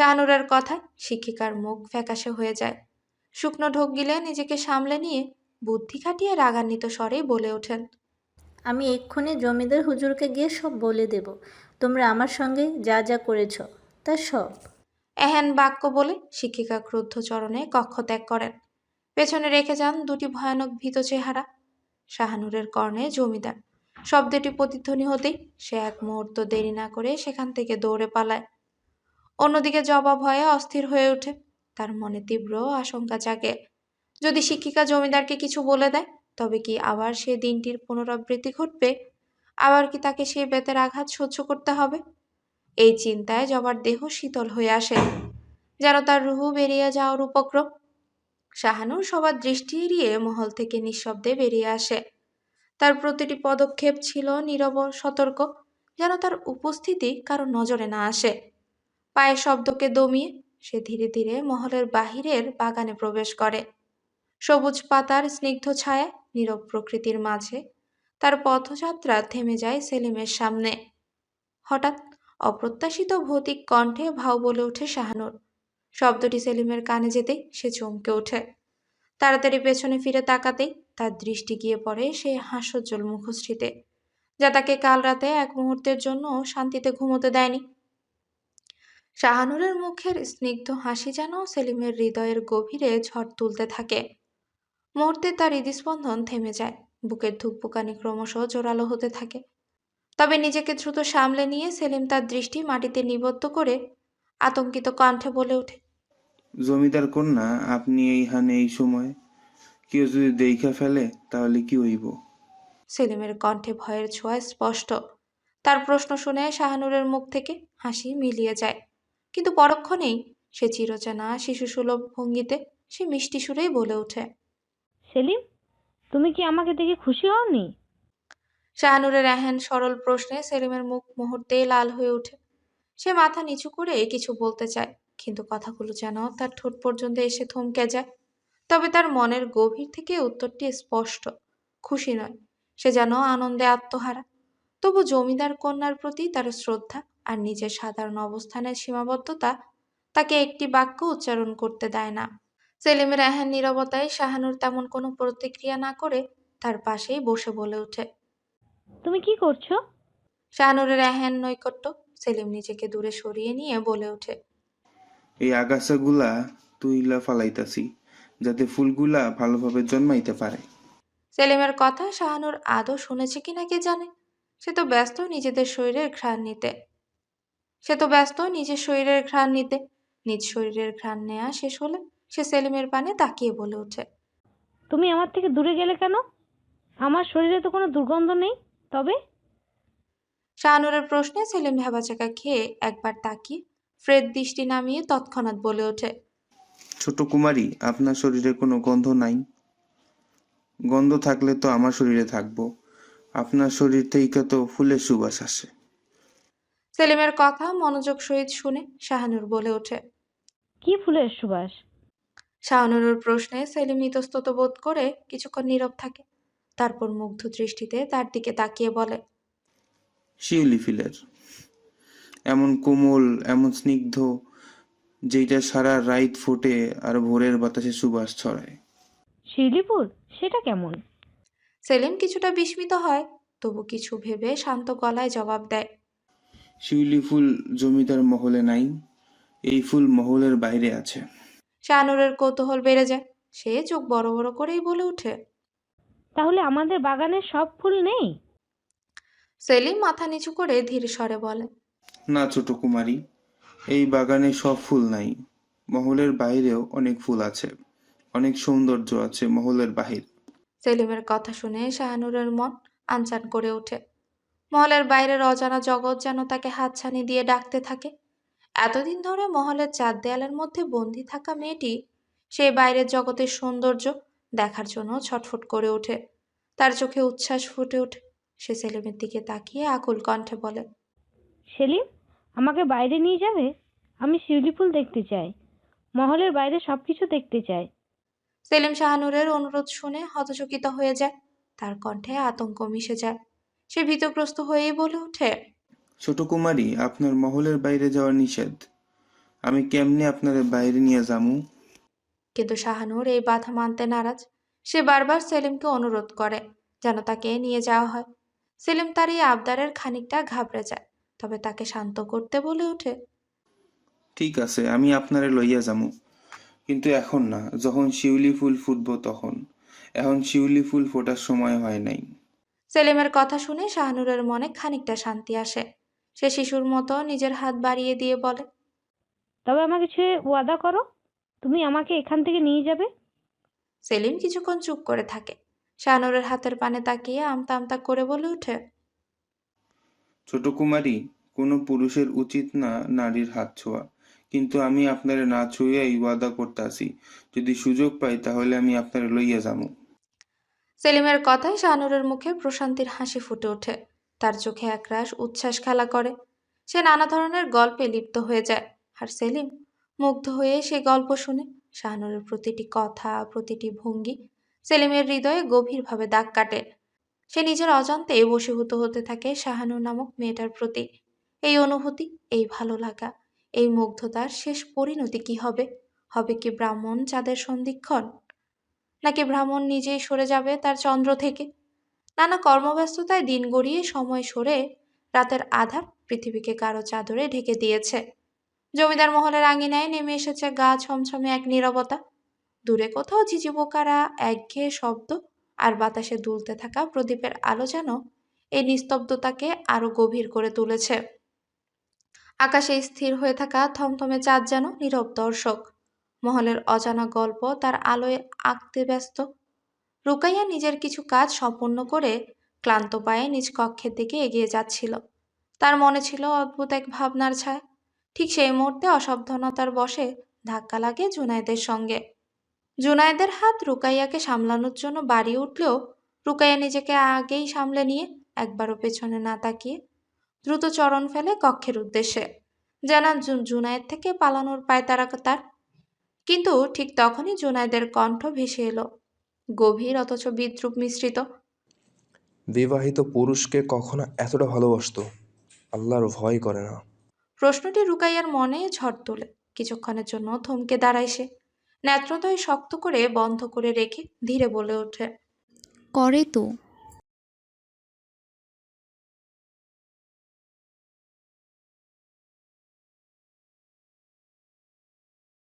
শাহানুরের কথায় শিক্ষিকার মুখ ফ্যাকাশে হয়ে যায়। শুকনো ঢোক গিলে নিজেকে সামলে নিয়ে বুদ্ধি খাটিয়ে রাগান্বিত স্বরেই বলে ওঠেন আমি এক্ষুনি জমিদার হুজুরকে গিয়ে সব বলে দেব। তোমরা আমার সঙ্গে যা যা করেছ তা সব। এহেন বাক্য বলে শিক্ষিকা ক্রুদ্ধ চরণে কক্ষ ত্যাগ করেন। পেছনে রেখে যান দুটি ভয়ানক ভীত চেহারা শাহানুরের কর্ণে জমিদার। শব্দটি প্রতিধ্বনি হতেই সে এক মুহূর্ত দেরি না করে সেখান থেকে দৌড়ে পালায়। অন্যদিকে জবা ভয়ে অস্থির হয়ে ওঠে। তার মনে তীব্র আশঙ্কা জাগে। যদি শিক্ষিকা জমিদারকে কিছু বলে দেয়, তবে কি আবার সে দিনটির পুনরাবৃত্তি ঘটবে? আবার কি তাকে সেই বেতের আঘাত সহ্য করতে হবে? এই চিন্তায় জবার দেহ শীতল হয়ে আসে, যেন তার রুহু বেরিয়ে যাওয়ার উপক্রম। শাহানুর সবার দৃষ্টি এড়িয়ে মহল থেকে নিঃশব্দে বেরিয়ে আসে। তার প্রতিটি পদক্ষেপ ছিল নীরব, সতর্ক, যেন তার উপস্থিতি কারও নজরে না আসে। পায়ের শব্দকে দমিয়ে সে ধীরে ধীরে মহলের বাহিরের বাগানে প্রবেশ করে। সবুজ পাতার স্নিগ্ধ ছায়া নীরব প্রকৃতির মাঝে তার পথযাত্রা থেমে যায় সেলিমের সামনে। হঠাৎ অপ্রত্যাশিত ভৌতিক কণ্ঠে ভাও বলে ওঠে শাহানুর। শব্দটি সেলিমের কানে যেতেই সে চমকে ওঠে। তাড়াতাড়ি পেছনে ফিরে তাকাতেই তার দৃষ্টি গিয়ে পড়ে সেই হাস্যোজ্জ্বল মুখশ্রীতে, যা তাকে কাল রাতে এক মুহূর্তের জন্য শান্তিতে ঘুমোতে দেয়নি। শাহানুরের মুখের স্নিগ্ধ হাসি যেন সেলিমের হৃদয়ের গভীরে ঝড় তুলতে থাকে। মুহূর্তে তার হৃদস্পন্দন থেমে যায়। বুকের ধুকপুকানি ক্রমশ জোরালো হতে থাকে। তবে নিজেকে দ্রুত সামলে নিয়ে সেলিম তার দৃষ্টি মাটিতে নিবদ্ধ করে আতঙ্কিত কণ্ঠে বলে ওঠে জমিদার কন্যা আপনি এইখানে এই সময় কেউ যদি দেখা ফেলে তাহলে কি হইব? সেলিমের কণ্ঠে ভয়ের ছোঁয়া স্পষ্ট। তার প্রশ্ন শুনে শাহানুরের মুখ থেকে হাসি মিলিয়ে যায়। কিন্তু পরক্ষণেই সে চিরচেনা শিশুসুলভ ভঙ্গিতে সে মিষ্টি সুরেই বলে ওঠে। সেলিম তুমি কি আমাকে দেখে খুশি হওনি? শাহানুরের এহেন সরল প্রশ্নে সেলিমের মুখ মুহূর্তেই লাল হয়ে ওঠে। সে মাথা নিচু করে কিছু বলতে চায় কিন্তু কথাগুলো যেন তার ঠোঁট পর্যন্ত এসে থমকে যায়। তবে তার মনের গভীর থেকে উত্তরটি স্পষ্ট। খুশি নয় সে যেন আনন্দে আত্মহারা। তবু জমিদার কন্যার প্রতি তার শ্রদ্ধা আর নিজের সাধারণ অবস্থানের সীমাবদ্ধতা তাকে একটি বাক্য উচ্চারণ করতে দেয় না। সেলিমের এহেন নীরবতায় শাহানুর তেমন কোনো প্রতিক্রিয়া না করে তার পাশেই বসে বলে ওঠে। তুমি কি করছ? শাহানুরের এহেন নৈকট্য সেলিম নিজেকে দূরে সরিয়ে নিয়ে বলে ওঠে। এই আগাছাগুলা তুইলা ফালাইতাছি যাতে ফুলগুলা ভালোভাবে জন্মাইতে পারে। সেলিমের কথা শাহানুর আদৌ শুনেছে কিনা কে জানে? সে তো ব্যস্ত নিজেদের শরীরের ঘ্রাণ নিতে। সে তো ব্যস্ত নিজের শরীরের ঘ্রাণ নিতে। নিজ শরীরের ঘ্রাণ নেওয়া শেষ হলে সে সেলিমের পানে তাকিয়ে বলে ওঠে। তুমি আমার থেকে দূরে গেলে কেন? আমার শরীরে তো কোনো দুর্গন্ধ নেই তবে? শাহানুরের প্রশ্নে সেলিম ভেবাচাকা খেয়ে একবার তাকিয়ে ফ্রেড দৃষ্টি নামিয়ে তৎক্ষণাৎ বলে ওঠে ছোট কুমারী আপনার শরীরে কোনো গন্ধ নাই। গন্ধ থাকলে তো আমার শরীরে থাকব। আপনার শরীর থেকে তো ফুলের সুবাস আসে। সেলিমের কথা মনোযোগ সহিত শুনে শাহানুর বলে ওঠে কি ফুলের সুবাস? শাহানুরের প্রশ্নে সেলিম ইতস্তত বোধ করে কিছুক্ষণ নীরব থাকে তারপর মুগ্ধ দৃষ্টিতে তার দিকে তাকিয়ে বলে শিউলি ফিলের এমন কোমল এমন স্নিগ্ধ যেটা সারা রাইত ফোটে আর ভোরের বাতাসে সুবাস ছড়ায়। শিউলিপুর সেটা কেমন? সেলিম কিছুটা বিস্মিত হয় তবু কিছু ভেবে শান্ত গলায় জবাব দেয় শিউলি ফুল জমিদার মহলে নাই এই ফুল মহলের বাইরে আছে। শাহানুরের কৌতূহল বেড়ে যায়। সে চোখ বড় বড় করেই বলে ওঠে। তাহলে আমাদের বাগানের সব ফুল নেই? সেলিম মাথা নিচু করে ধীর স্বরে বলে। না ছোট কুমারী এই বাগানে সব ফুল নাই। মহলের বাইরেও অনেক ফুল আছে। অনেক সৌন্দর্য আছে মহলের বাহির। সেলিমের কথা শুনে শাহানুরের মন আনচান করে ওঠে। মহলের বাইরের অজানা জগৎ যেন তাকে হাতছানি দিয়ে ডাকতে থাকে। এতদিন ধরে মহলের চার দেয়ালের মধ্যে বন্দি থাকা মেয়েটি সেই বাইরের জগতের সৌন্দর্য দেখার জন্য ছটফট করে ওঠে। তার চোখে উচ্ছ্বাস ফুটে ওঠে। সে সেলিমের দিকে তাকিয়ে আকুল কণ্ঠে বলে সেলিম আমাকে বাইরে নিয়ে যাবে? আমি শিউলি ফুল দেখতে চাই। মহলের বাইরে সব কিছু দেখতে চাই। সেলিম শাহানুরের অনুরোধ শুনে হতচকিত হয়ে যায়। তার কণ্ঠে আতঙ্ক মিশে যায়। সে ভীতগ্রস্ত হয়েই বলে ওঠে ছোট কুমারী আপনার মহলের বাইরে যাওয়া নিষেধ। আমি কেমনে আপনাদের বাইরে নিয়ে যামু? কিন্তু শাহানুর এই বাধা মানতে নারাজ। সে বারবার সেলিমকে অনুরোধ করে যেন তাকে নিয়ে যাওয়া হয়। সেলিম তার এই আবদারের খানিকটা ঘাবড়ে যায় তবে তাকে শান্ত করতে বলে ওঠে ঠিক আছে আমি আপনারে লইয়া যামু। কিন্তু এখন না যখন শিউলি ফুল ফুটবো তখন। এখন শিউলি ফুল ফোটার সময় হয় নাই। সেলিমের কথা শুনে শাহানুরের মনে খানিকটা শান্তি আসে। সে শিশুর মতো নিজের হাত বাড়িয়ে দিয়ে বলে তবে আমাকে ছেড়ে ওয়াদা করো তুমি আমাকে এখান থেকে নিয়ে যাবে। সেলিম কিছুক্ষণ চুপ করে থাকে। শাহানুরের হাতের পানে তাকিয়ে আমতা আমতা করে বলে ওঠে ছোট কুমারী কোনো পুরুষের উচিত না নারীর হাত ছোঁয়া। কিন্তু আমি আপনারে না ছুঁয়াই ওয়াদা করতাছি যদি সুযোগ পাই তাহলে আমি আপনারে লইয়া যামু। সেলিমের কথায় শাহানুরের মুখে প্রশান্তির হাসি ফুটে ওঠে। তার চোখে একরাশ উচ্ছ্বাস খেলা করে। সে নানা ধরনের গল্পে লিপ্ত হয়ে যায়। আর সেলিম মুগ্ধ হয়ে সে গল্প শুনে শাহানুরের প্রতিটি কথা, প্রতিটি ভঙ্গি সেলিমের হৃদয়ে গভীরভাবে দাগ কাটে। সে নিজের অজান্তে বশীভূত হতে থাকে শাহানুর নামক মেয়েটার প্রতি। এই অনুভূতি, এই ভালো লাগা, এই মুগ্ধতার শেষ পরিণতি কি হবে? হবে কি ব্রাহ্মণ চাঁদের সন্ধিক্ষণ? নাকি ব্রাহ্মণ নিজেই সরে যাবে তার চন্দ্র থেকে? নানা কর্মব্যস্ততায় দিন গড়িয়ে সময় সরে রাতের আধার পৃথিবীকে কারও চাদরে ঢেকে দিয়েছে। জমিদার মহলের আঙিনায় নেমে এসেছে গা ছমছমে এক নীরবতা। দূরে কোথাও ঝিঝি পোকারা একঘেয়ে শব্দ আর বাতাসে দুলতে থাকা প্রদীপের আলো যেন এই নিস্তব্ধতাকে আরও গভীর করে তুলেছে। আকাশে স্থির হয়ে থাকা থমথমে চাঁদ যেন নীরব দর্শক। মহলের অজানা গল্প তার আলোয় আঁকতে ব্যস্ত। রুকাইয়া নিজের কিছু কাজ সম্পন্ন করে ক্লান্ত পায়ে নিজ কক্ষের দিকে এগিয়ে যাচ্ছিল। তার মনে ছিল অদ্ভুত এক ভাবনার ছায়া। ঠিক সেই মুহূর্তে অসাবধানতার বসে ধাক্কা লাগে জুনায়েদের সঙ্গে। জুনায়েদের হাত রুকাইয়াকে সামলানোর জন্য বাড়ি উঠলেও রুকাইয়া নিজেকে আগেই সামলে নিয়ে একবারও পেছনে না তাকিয়ে দ্রুত চরণ ফেলে কক্ষের উদ্দেশ্যে। যেন জুনায়েদ থেকে পালানোর পায় তারা তার কিন্তু ঠিক তখনই জুনায়েদের কণ্ঠ ভেসে এলো। গভীর অথচ বিদ্রুপ মিশ্রিত। বিবাহিত পুরুষকে কখনো এতটা ভালোবাসতো? আল্লাহর ভয় করে না। প্রশ্নটি রুকাইয়ার মনে ঝড় তোলে। কিছুক্ষণের জন্য থমকে দাঁড়ায় সে। নেত্রদয় শক্ত করে বন্ধ করে রেখে ধীরে বলে ওঠে করে তো।